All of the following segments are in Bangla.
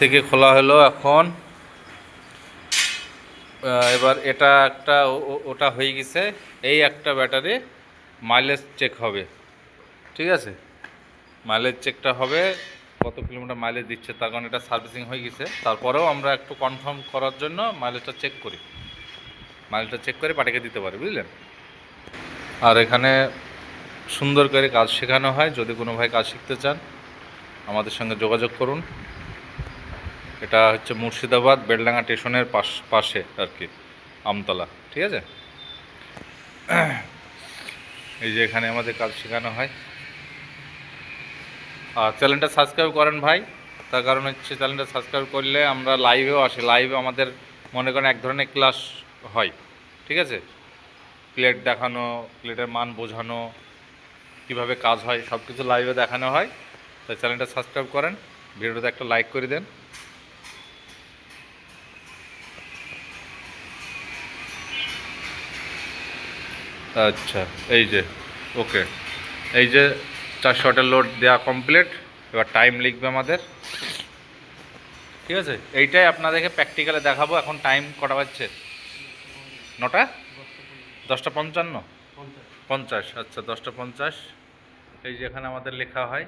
থেকে খোলা হলো এখন। এবার এটা একটা ওটা হয়ে গেছে। এই একটা ব্যাটারি মাইলেজ চেক হবে। ঠিক আছে? মাইলেজ চেকটা হবে। কত কিলোমিটার মাইলেজ দিচ্ছে তার কারণ এটা সার্ভিসিং হয়ে গেছে। তারপরেও আমরা একটু কনফার্ম করার জন্য মাইলেজটা চেক করি। মাইলেজটা চেক করে পাঠিয়ে দিতে পারি, বুঝলেন? আর এখানে সুন্দর করে কাজ শেখানো হয়। যদি কোনো ভাই কাজ শিখতে চান, আমাদের সঙ্গে যোগাযোগ করুন। এটা হচ্ছে মুর্শিদাবাদ বেলডাঙ্গা স্টেশনের পাশ, পাশে আর কি, আমতলা, ঠিক আছে? এই যে এখানে আমাদের কাজ শেখানো হয়। আর চ্যানেলটা সাবস্ক্রাইব করেন ভাই, তার কারণ হচ্ছে চ্যানেলটা সাবস্ক্রাইব করলে আমরা লাইভেও আসি, লাইভে আমাদের মনে করেন এক ধরনের ক্লাস হয়, ঠিক আছে? প্লেট দেখানো, প্লেটের মান বোঝানো, কীভাবে কাজ হয় সব কিছু লাইভে দেখানো হয়, তাই চ্যানেলটা সাবস্ক্রাইব করেন ভিডিওতে একটা লাইক করে দেন। আচ্ছা এই যে, ওকে। এই যে, চার শটের লোড দেওয়া কমপ্লিট এবার টাইম লিখবে আমাদের। ঠিক আছে? এইটাই আপনাদেরকে প্র্যাকটিক্যালে দেখাবো, এখন টাইম কটা বাজছে? নটা? দশটা পঞ্চান্ন? পঞ্চাশ আচ্ছা দশটা পঞ্চাশ। এই যে, এখানে আমাদের লেখা হয়।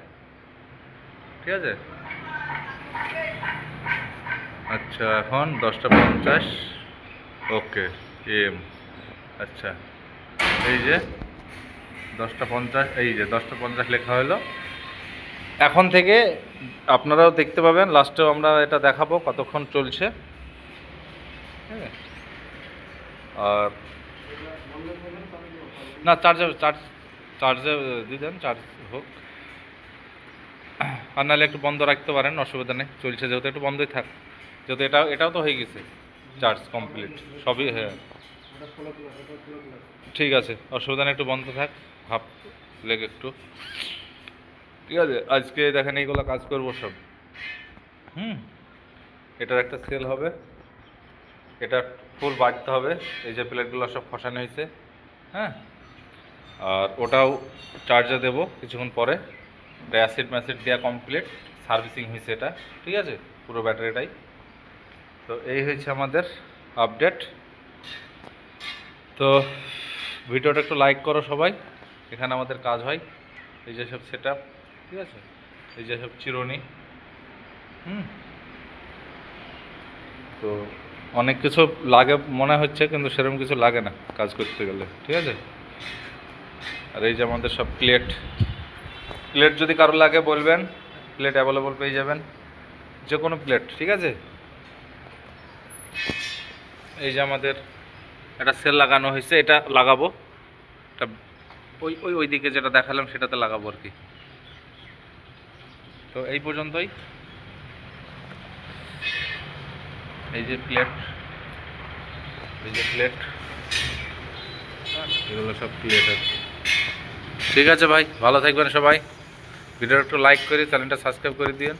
ঠিক আছে? আচ্ছা এখন দশটা পঞ্চাশ। Okay, um. আচ্ছা। এই যে, দশটা পঞ্চাশ, এই যে দশটা পঞ্চাশ লেখা হলো। এখন থেকে আপনারাও দেখতে পাবেন, লাস্টেও আমরা এটা দেখাবো কতক্ষণ চলছে। ঠিক আর না চার্জে চার্জ চার্জে দিয়ে দেন চার্জ হোক। আর নাহলে একটু বন্ধ রাখতে পারেন, অসুবিধা নেই, চলছে যেহেতু, একটু বন্ধই থাক। যেহেতু এটা, এটাও তো হয়ে গেছে চার্জ কমপ্লিট সবই হ্যাঁ ঠিক আছে, অসুবিধা নেই, একটু বন্ধ থাক ভাব লেগে একটু। ঠিক আছে, আজকে দেখেন এইগুলো কাজ করব সব। হুম, এটার একটা সেল হবে। এটা ফুল বাড়তে হবে, এই যে প্লেটগুলো সব খসানো হয়েছে হ্যাঁ। আর ওটাও চার্জে দেবো কিছুক্ষণ পরে। এটা অ্যাসিড ম্যাসিড দেওয়া কমপ্লিট সার্ভিসিং হয়েছে এটা, ঠিক আছে, পুরো ব্যাটারিটাই। তো এই হয়েছে আমাদের আপডেট তো ভিডিওটা একটু লাইক করো সবাই। এখানে আমাদের কাজ হয়। এই যে সব সেট ঠিক আছে? এই যে সব চিরুনি। হুম। তো অনেক কিছু লাগে মনে হচ্ছে, কিন্তু সেরকম কিছু লাগে না কাজ করতে গেলে, ঠিক আছে? আর এই যে আমাদের সব প্লেট প্লেট যদি কারও লাগে বলবেন প্লেট অ্যাভেলেবল পেয়ে যাবেন। যে কোনো প্লেট ঠিক আছে? এই যে আমাদের একটা সেল লাগানো হয়েছে, এটা লাগাবো। এটা ওই ওই ওই দিকে যেটা দেখালাম সেটাতে লাগাবো আর কি। তো এই পর্যন্তই। এই যে প্লেট এই যে প্লেট এগুলো সব প্লেট আছে ঠিক আছে ভাই, ভালো থাকবেন সবাই। ভিডিওটা একটু লাইক করে চ্যানেলটা সাবস্ক্রাইব করে দিন